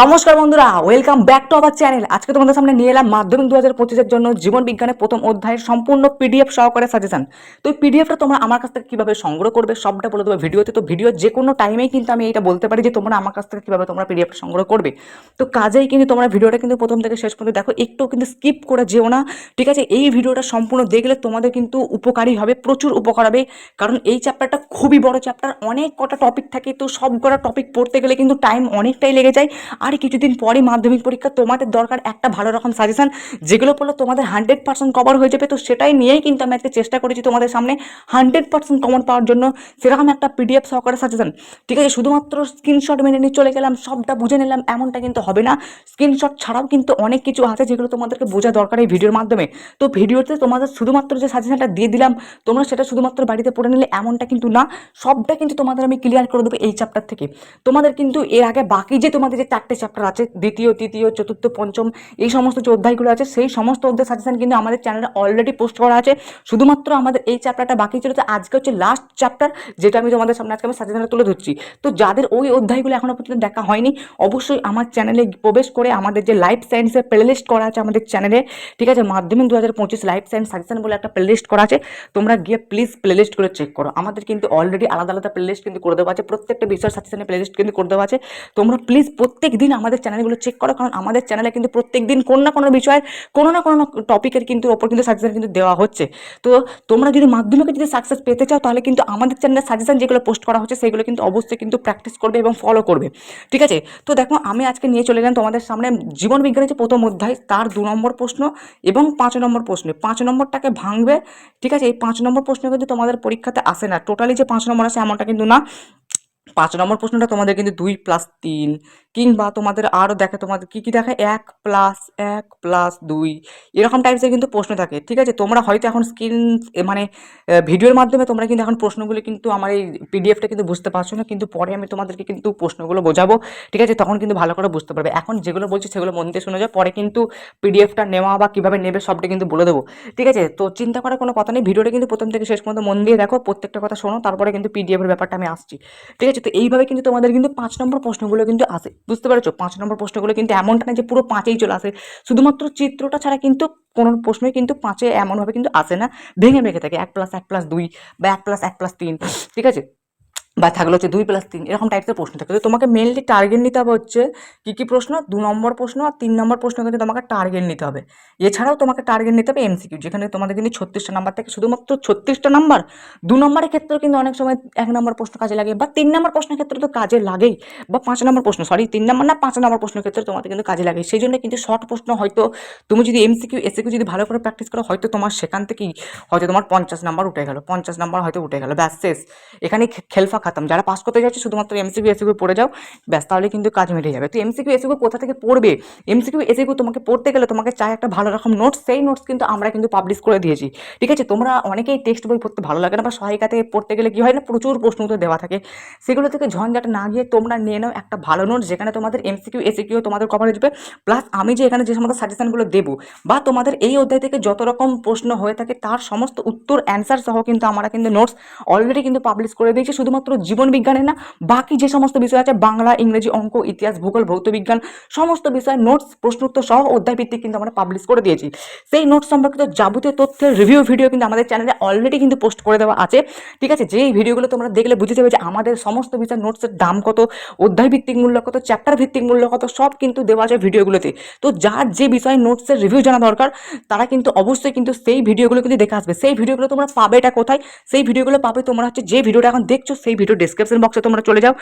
নমস্কার বন্ধুরা welcome back to our channel আজকে তোমাদের সামনে নিয়ে এলাম মাধ্যমিক দু হাজার পঁচিশের জন্য জীবন বিজ্ঞানের প্রথম অধ্যায়ের সম্পূর্ণ পিডিএফ সহকারে সাজেশন তো এই পিডিএফটা তোমরা আমার কাছ থেকে কীভাবে সংগ্রহ করবে, সবটা বলে দেবো ভিডিওতে তো। ভিডিও যে কোনো টাইমেই কিন্তু আমি এটা বলতে পারি যে তোমরা আমার কাছ থেকে কীভাবে তোমরা পিডিএফটা সংগ্রহ করবে। তো কাজেই কিন্তু তোমরা ভিডিওটা কিন্তু প্রথম থেকে শেষ পর্যন্ত দেখো, একটু কিন্তু স্কিপ করে যেও না, ঠিক আছে? এই ভিডিওটা সম্পূর্ণ দেখলে তোমাদের কিন্তু উপকারী হবে, প্রচুর উপকার হবে। কারণ এই চ্যাপ্টারটা খুবই বড় চ্যাপ্টার অনেক কটা টপিক থাকে, তো সব কটা টপিক পড়তে গেলে কিন্তু টাইম অনেকটাই লেগে যায়। আর কিছুদিন পরে মাধ্যমিক পরীক্ষা তোমাদের দরকার একটা ভালো রকম সাজেশন যেগুলো পড়লে তোমাদের হান্ড্রেড পার্সেন্ট কভার হয়ে যাবে। তো সেটাই নিয়েই কিন্তু আমি আজকে চেষ্টা করেছি তোমাদের সামনে হান্ড্রেড পার্সেন্ট কমন পাওয়ার জন্য। সেরকম একটা পিডিএফ সহকারে সাজেশন ঠিক আছে, শুধুমাত্র স্ক্রিনশট মেনে নিয়ে চলে গেলাম, সবটা বুঝে নিলাম, এমনটা কিন্তু হবে না। স্ক্রিনশট ছাড়াও কিন্তু অনেক কিছু আছে যেগুলো তোমাদেরকে বোঝা দরকার এই ভিডিওর মাধ্যমে। তো ভিডিওতে তোমাদের শুধুমাত্র যে সাজেশনটা দিয়ে দিলাম, তোমরা সেটা শুধুমাত্র বাড়িতে পড়ে নিলে এমনটা কিন্তু না। সবটা কিন্তু তোমাদের আমি ক্লিয়ার করে দেবো এই চ্যাপ্টার থেকে। তোমাদের কিন্তু এর আগে বাকি যে তোমাদের যে চারটে চ্যাপ্টার আছে, দ্বিতীয়, তৃতীয়, চতুর্থ, পঞ্চম, এই সমস্ত যে অধ্যায়গুলো আছে, সেই সমস্ত অধ্যায় সাজেশন কিন্তু আমাদের চ্যানেলে অলরেডি পোস্ট করা আছে। শুধুমাত্র আমাদের এই চ্যাপ্টারটা বাকি ছিল তো আজকে হচ্ছে লাস্ট চ্যাপ্টার যেটা আমি তোমাদের সামনে আজকে আমি সাজেশনে তুলে ধরছি। তো যাদের ওই অধ্যায়গুলো এখনও পর্যন্ত দেখা হয়নি, অবশ্যই আমার চ্যানেলে প্রবেশ করে আমাদের যে লাইফ সায়েন্সের প্লেলিস্ট করা আছে আমাদের চ্যানেলে ঠিক আছে? মাধ্যমিক দু হাজার পঁচিশ লাইফ সায়েন্স সাজেশন বলে একটা প্লেলিস্ট করা আছে, তোমরা গিয়ে প্লিজ প্লেলিস্ট করে চেক করো। আমাদের কিন্তু অলরেডি আলাদা আলাদা প্লেলিস্ট কিন্তু করে দেওয়া আছে, প্রত্যেকটা বিষয়ের সাজেশনে প্লেলিস্ট কিন্তু করে দেওয়া আছে। তোমরা প্লিজ প্রত্যেক দিন আমাদের চ্যানেলগুলো চেক করো, কারণ আমাদের চ্যানেলে কিন্তু প্রত্যেক দিন কোনো না কোনো বিষয়ের কোনো না কোনো টপিকের কিন্তু ওপর কিন্তু সাজেশন কিন্তু দেওয়া হচ্ছে। তো তোমরা যদি মাধ্যমিকে যদি সাকসেস পেতে চাও, তাহলে কিন্তু আমাদের চ্যানেলে সাজেশন যেগুলো পোস্ট করা হচ্ছে, সেগুলো কিন্তু অবশ্যই কিন্তু প্র্যাকটিস করবে এবং ফলো করবে। ঠিক আছে? তো দেখো, আমি আজকে নিয়ে চলে গেলাম তোমাদের সামনে জীবন বিজ্ঞানের যে প্রথম অধ্যায়, তার দু নম্বর প্রশ্ন এবং পাঁচ নম্বর প্রশ্ন। পাঁচ নম্বরটাকে ভাঙবে, ঠিক আছে? এই পাঁচ নম্বর প্রশ্ন কিন্তু তোমাদের পরীক্ষাতে আসে না। টোটালি যে পাঁচ নম্বর আসে, এমনটা কিন্তু না। পাঁচ নম্বর প্রশ্নটা তোমাদের কিন্তু দুই প্লাস তিন, কিংবা তোমাদের আরও দেখে তোমাদের কী কী দেখে? এক প্লাস এক প্লাস দুই, এরকম টাইপসের কিন্তু প্রশ্ন থাকে, ঠিক আছে? তোমরা হয়তো এখন স্ক্রিন মানে ভিডিওর মাধ্যমে তোমরা কিন্তু এখন প্রশ্নগুলো কিন্তু আমার এই পিডিএফটা কিন্তু বুঝতে পারছ না, কিন্তু পরে আমি তোমাদেরকে কিন্তু প্রশ্নগুলো বোঝাবো, ঠিক আছে? তখন কিন্তু ভালো করে বুঝতে পারবে। এখন যেগুলো বলছি সেগুলো মন দিয়ে শুনে যাও, পরে কিন্তু পিডিএফটা নেওয়া বা কীভাবে নেবে সবটা কিন্তু বলে দেবো, ঠিক আছে? তো চিন্তা করার কোনো কথা নেই, ভিডিওটা কিন্তু প্রথম থেকে শেষ পর্যন্ত মন দিয়ে দেখো, প্রত্যেকটা কথা শোনো, তারপরে কিন্তু পিডিএফের ব্যাপারটা আমি আসছি, ঠিক আছে? তো এইভাবে কিন্তু তোমাদের কিন্তু পাঁচ নম্বর প্রশ্নগুলো কিন্তু আসে। বুঝতে পারছ? পাঁচ নম্বর প্রশ্নগুলো কিন্তু এমনটা না যে পুরো পাঁচেই চলে আসে। শুধুমাত্র চিত্রটা ছাড়া কিন্তু কোনো প্রশ্নই কিন্তু পাঁচে এমনভাবে কিন্তু আসে না। ভেঙে ভেঙে থাকে। এক প্লাস এক প্লাস দুই বা এক প্লাস এক প্লাস তিন। ঠিক আছে? বা থাকলে হচ্ছে দুই প্লাস তিন, এরকম টাইপের প্রশ্ন থাকে। তো তোমাকে মেনলি টার্গেট নিতে হবে হচ্ছে কী কী প্রশ্ন? দু নম্বর প্রশ্ন আর তিন নম্বর প্রশ্ন কিন্তু তোমাকে টার্গেট নিতে হবে। এছাড়াও তোমাকে টার্গেট নিতে হবে এমসিকিউ যেখানে তোমাদের কিন্তু ছত্রিশটা নাম্বার থেকে। শুধুমাত্র ছত্রিশটা নাম্বার দু নম্বরের ক্ষেত্রেও কিন্তু অনেক সময় এক নম্বর প্রশ্ন কাজে লাগে বা তিন নম্বর প্রশ্নের ক্ষেত্রে তো কাজে লাগেই বা পাঁচ নম্বর প্রশ্ন সরি তিন নম্বর না, পাঁচ নম্বর প্রশ্নের ক্ষেত্রে তোমাদের কিন্তু কাজে লাগে। সেই জন্য কিন্তু শর্ট প্রশ্ন হয়তো তুমি যদি এমসিকিউ এসিকিউ যদি ভালো করে প্র্যাকটিস করো, হয়তো তোমার সেখান থেকেই হয়তো তোমার পঞ্চাশ নাম্বার উঠে গেল, পঞ্চাশ নাম্বার হয়তো উঠে গেল, ব্যাস, শেষ। এখানে খেলফা খাতাম। যারা পাস করতে যাচ্ছে, শুধুমাত্র এমসিকিউ এসিকিউ পড়ে যাও, ব্যাস, তাহলে কিন্তু কাজ মিটে যাবে। তো এমসিকিউ এসিকিউ কোথা থেকে পড়বে? এমসিকিউ এসিকিউ তোমাকে পড়তে গেলে তোমাকে চাই একটা ভালো রকম নোটস সেই নোটস কিন্তু আমরা কিন্তু পাবলিশ করে দিয়েছি। ঠিক আছে? তোমরা অনেকেই টেক্সট বই পড়তে ভালো লাগে না বা সহায়িকা থেকে পড়তে গেলে কি হয় না, প্রচুর প্রশ্ন উত্তর দেওয়া থাকে। সেগুলো থেকে ঝঞ্ঝাট না গিয়ে তোমরা নিয়ে নাও একটা ভালো নোটস যেখানে তোমাদের এমসিকিউ এসিকিউ তোমাদের কভার হয়ে যাবে প্লাস আমি যে এখানে যে সমস্ত সাজেশনগুলো দেবো বা তোমাদের এই অধ্যায় থেকে যত রকম প্রশ্ন হয়ে থাকে, তার সমস্ত উত্তর অ্যান্সার সহ কিন্তু আমরা কিন্তু নোটস অলরেডি কিন্তু পাবলিশ করে দিয়েছি। শুধুমাত্র জীবন বিজ্ঞানে না, বাকি যে সমস্ত বিষয় আছে, বাংলা, ইংরেজি, অঙ্ক, ইতিহাস, ভূগোল ভৌত বিজ্ঞান সমস্ত বিষয় নোটস প্রশ্ন উত্তর সহ অধ্যায় ভিত্তিক কিন্তু আমরা পাবলিশ করে দিয়েছি। সেই নোটস সম্পর্কিত যাবতীয় তথ্যের রিভিউ ভিডিও কিন্তু আমাদের চ্যানেলে অলরেডি কিন্তু পোস্ট করে দেওয়া আছে। ঠিক আছে, যেই ভিডিওগুলো তোমরা দেখলে বুঝতে যাবে যে আমাদের সমস্ত বিষয় নোটসের দাম কত অধ্যায় ভিত্তিক মূল্য কত চ্যাপ্টার ভিত্তিক মূল্য কত, সব কিন্তু দেওয়া আছে ভিডিওগুলোতে তো যার যে বিষয়ে নোটসের রিভিউ জানা দরকার, তারা কিন্তু অবশ্যই কিন্তু সেই ভিডিওগুলো কিন্তু দেখে আসবে। সেই ভিডিওগুলো তোমরা পাবে এটা কোথায়? সেই ভিডিওগুলো পাবে তোমরা হচ্ছে যে ভিডিওটা এখন দেখছ, সেই ভিডিও ডিসক্রিপশন বক্সে তোমরা চলে যাও।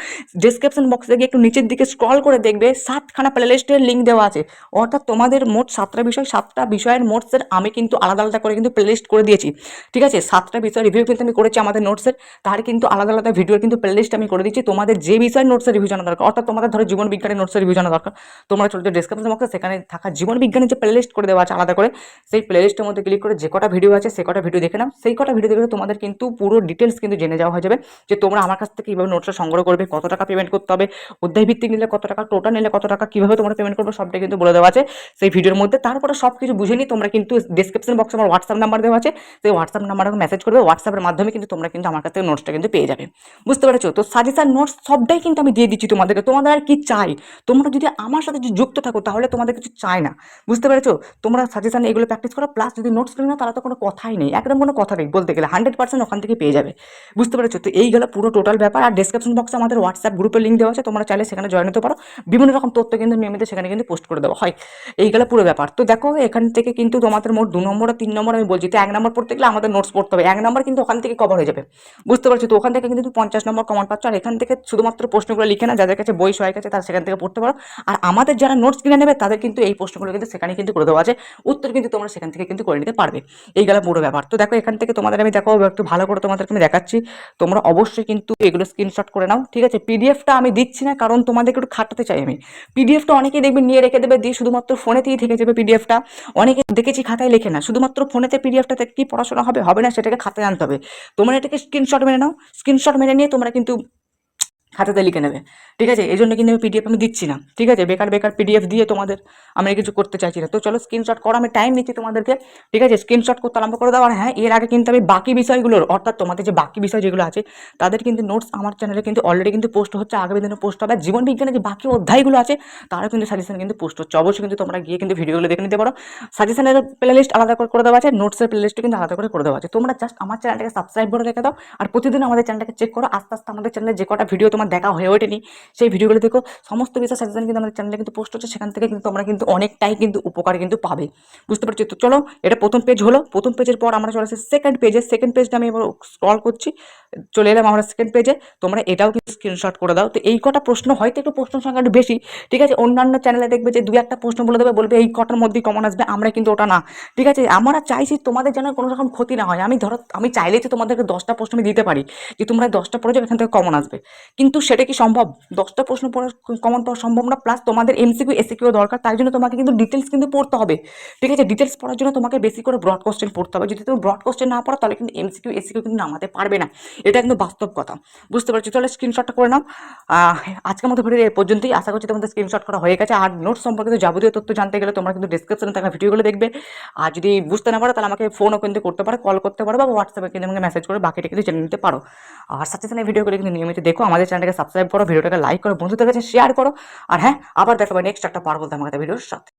ডিসক্রিপশন বক্সে গিয়ে একটু নিচের দিকে স্ক্রল করে দেখবে, সাতখানা প্লেলিস্টের লিঙ্ক দেওয়া আছে। অর্থাৎ তোমাদের মোট সাতটা বিষয়, সাতটা বিষয়ের নোটসের আমি কিন্তু আলাদা আলাদা করে কিন্তু প্লেলিস্ট করে দিয়েছি। ঠিক আছে? সাতটা বিষয় রিভিউ কিন্তু আমি করেছি আমাদের নোটসের তার কিন্তু আলাদা আলাদা ভিডিওর কিন্তু প্লেলিস্ট আমি করে দিচ্ছি তোমাদের যে বিষয়ের নোটসের রিভিউ জানা দরকার, অর্থাৎ তোমাদের ধরো জীবন বিজ্ঞানের নোটসের রিভিউ জানা দরকার, তোমরা চলতে ডিসক্রিপশন বক্সে সেখানে থাকা জীবন বিজ্ঞানের যে প্লেলিস্ট করে দেওয়া আছে আলাদা করে, সেই প্লেলিস্টের মধ্যে ক্লিক করে যে কটা ভিডিও আছে, সে কটা ভিডিও দেখে নাও। সেই কটা ভিডিও দেখে তোমাদের কিন্তু পুরো ডিটেলস কিন্তু জেনে যাওয়া হয়ে যাবে যে তোমরা আমার কাছ থেকে কীভাবে নোটসটা সংগ্রহ করবে, কত টাকা পেমেন্ট করতে হবে, অধ্যায় ভিত্তিক নিলে কত টাকা টোটাল নিলে কত টাকা, কীভাবে তোমরা পেমেন্ট করবে সবটা কিন্তু বলে দেওয়া আছে। সেই ভিডিওর মধ্যে তারপরে সব কিছু বুঝে নিয়ে তোমরা কিন্তু ডিসক্রিপশন বক্সে আমার হোয়াটসঅ্যাপ নাম্বার দেওয়া আছে। সেই হোয়াটসঅ্যাপ নাম্বারে মেসেজ করবে হোয়াটসঅ্যাপের মাধ্যমে কিন্তু তোমরা কিন্তু আমার কাছ থেকে নোটসটা কিন্তু পেয়ে যাবে। বুঝতে পেরেছ? তো সাজেশন নোটস সবটাই কিন্তু আমি দিয়ে দিচ্ছি তোমাদেরকে। তোমাদের আর কি চাই? তোমরা যদি আমার সাথে যদি যুক্ত থাকো, তাহলে তোমাদের কিছু চাই না। বুঝতে পেরেছ? তোমরা সাজেশন এগুলো প্র্যাকটিস করো প্লাস যদি নোটস কিনে না তাহলে তো কোনো কথাই নেই। একদম কোনো কথা নেই। বলতে গেলে হান্ড্রেড পার্সেন্ট ওখান থেকে পেয়ে যাবে। বুঝতে পেরেছ? তো এই গেলো পুরো টোটাল ব্যাপার। আর ডিসক্রিপশন বক্সে আমাদের হোয়াটসঅ্যাপ গ্রুপের লিঙ্ক দেওয়া আছে, তোমরা চাইলে সেখানে জয়েন হতে পারো। বিভিন্ন রকম তথ্য কিন্তু নিয়মিত সেখানে কিন্তু পোস্ট করে দেওয়া হয়। এই গেলো পুরো ব্যাপার। তো দেখো, এখান থেকে কিন্তু তোমাদের মোট দু নম্বর আর তিন নম্বর আমি বলছি। তো এক নম্বর পড়তে গেলে আমাদের নোটস পড়তে হবে। এক নম্বর কিন্তু ওখান থেকে কভার হয়ে যাবে। বুঝতে পারছ? তো ওখান থেকে কিন্তু তুমি পঞ্চাশ নম্বর কমন পাচ্ছ। আর এখান থেকে শুধুমাত্র প্রশ্নগুলো লিখে না যাদের কাছে বই সহায়ক আছে, তারা সেখান থেকে পড়তে পারো। আর আমাদের যারা নোটস কিনে নেবে, তাদের কিন্তু এই প্রশ্নগুলো কিন্তু সেখানে কিন্তু করে দেওয়া আছে। উত্তর কিন্তু তোমরা সেখান থেকে কিন্তু করে নিতে পারবে। এই গেল পুরো ব্যাপার। তো দেখো, এখান থেকে তোমাদের আমি দেখো, একটু ভালো করে তোমাদেরকে আমি দেখাচ্ছি। তোমরা অবশ্যই কিন্তু এগুলো স্ক্রিনশট করে নাও, ঠিক আছে? পিডিএফটা আমি দিচ্ছি না, কারণ তোমাদেরকে একটু খাটাতে চাই আমি। পিডিএফটা অনেকেই দেখবে নিয়ে রেখে দেবে, দিয়ে শুধুমাত্র ফোনেতেই থেকে যাবে পিডিএফটা অনেকে দেখেছি খাতায় লেখে না, শুধুমাত্র ফোনেতে পিডিএফটা থেকে কি পড়াশোনা হবে হবে না, সেটাকে খাতায় আনতে হবে। তোমরা এটাকে স্ক্রিনশট মেনে নাও। স্ক্রিনশট মেনে নিয়ে তোমরা কিন্তু খাতাতে লিখে নেবে। ঠিক আছে? এই জন্য কিন্তু আমি পিডিএফ আমি দিচ্ছি না। ঠিক আছে? বেকার বেকার পিডিএফ দিয়ে তোমাদের আমি কিছু করতে চাইছি না। তো চলো স্ক্রিনশট করো, আমি টাইম নিচ্ছি তোমাদেরকে। ঠিক আছে? স্ক্রিনশট করতে আরম্ভ করে দাও। আর হ্যাঁ এর আগে কিন্তু আমি বাকি বিষয়গুলোর, অর্থাৎ তোমাদের যে বাকি বিষয় যেগুলো আছে, তাদের কিন্তু নোটস আমার চ্যানেলে কিন্তু অলরেডি কিন্তু পোস্ট হচ্ছে। আগামী দিনে পোস্ট হবে। জীবন বিজ্ঞানের যে বাকি অধ্যায়গুলো আছে, তারও কিন্তু সাজেশন কিন্তু পোস্ট হচ্ছে। অবশ্যই কিন্তু তোমরা গিয়ে কিন্তু ভিডিওগুলো দেখে নিতে পারো। সাজেশনের প্লে লিস্ট আলাদা করে করে দেওয়া আছে। নোটসের প্লে লিস্টও কিন্তু আলাদা করে করে দেওয়া আছে। তোমরা জাস্ট আমার চ্যানেলটাকে সাবস্ক্রাইব করে রেখে দাও। আর প্রতিদিন আমাদের চ্যানেলটাকে চেক করো। আস্তে আস্তে আমাদের চ্যানেলে যে কটা ভিডিও তোমার দেখা হয়ে ওঠেনি। সেই ভিডিওগুলো দেখো, সমস্ত বিষয় সাজেশন কিন্তু আমাদের চ্যানেলে কিন্তু পোস্ট হচ্ছে, সেখান থেকে কিন্তু তোমরা কিন্তু অনেকটাই কিন্তু উপকার কিন্তু পাবে। বুঝতে পারছি? তো চলো, এটা প্রথম পেজ হলো। প্রথম পেজের পর আমরা চলে আসি সেকেন্ড পেজে সেকেন্ড পেজটা আমি এবার স্ক্রল করছি, চলে এলাম আমরা সেকেন্ড পেজে তোমরা এটাও কিন্তু স্ক্রিনশট করে দাও। তো এই কটা প্রশ্ন, হয়তো একটু প্রশ্ন সংখ্যা একটু বেশি, ঠিক আছে? অন্যান্য চ্যানেলে দেখবে যে দু একটা প্রশ্ন বলে দেবে, বলবে এই কটার মধ্যেই কমন আসবে, আমরা কিন্তু ওটা না। ঠিক আছে? আমরা চাইছি তোমাদের যেন কোনো রকম ক্ষতি না হয়। আমি ধরো, আমি চাইলেই তো তোমাদেরকে দশটা প্রশ্ন আমি দিতে পারি, যে তোমরা দশটা যাবে এখান থেকে কমন আসবে। কিন্তু সেটা কি সম্ভব? দশটা প্রশ্ন পড়ে কমন পাওয়া সম্ভব না প্লাস তোমাদের এমসিকিউ এসিকিউ দরকার তাই জন্য তোমাকে কিন্তু ডিটেলস কিন্তু পড়তে হবে। ঠিক আছে? ডিটেলস পড়ার জন্য তোমাকে বেশি করে ব্রড কোশ্চেন পড়তে হবে। যদি তুমি ব্রড কোশ্চেন না পড়ো, তাহলে কিন্তু এমসিকিউ এসিকিউ কিন্তু নামাতে পারবে না। এটা কিন্তু বাস্তব কথা। বুঝতে পারছি? তাহলে স্ক্রিনশটটা করে নাও। আজকের মতো ভিডিও এই পর্যন্তই। আশা করছি তোমাদের স্ক্রিনশট করা হয়ে গেছে। আর নোট সম্পর্কিত যাবতীয় তথ্য জানতে গেলে তোমরা কিন্তু ডিসক্রিপশনে থাকা ভিডিওগুলো দেখবে। আর যদি বুঝতে না পারো, তাহলে আমাকে ফোনও কিন্তু করতে পারো কল করতে পারো বা হোয়াটসঅ্যাপে কিন্তু আমাকে মেসেজ করে বাকিটা কিন্তু জেনে নিতে পারো। আর সাথে সাথে ভিডিওগুলো কিন্তু নিয়মিত দেখো। আমাদের চ্যানেলটাকে সাবস্ক্রাইব করো ভিডিওটাকে লাইক করো, বন্ধুদের কাছে শেয়ার করো। আর হ্যাঁ আবার দেখাবো নেক্সট একটা পার্বল আমাকে ভিডিওর সাথে।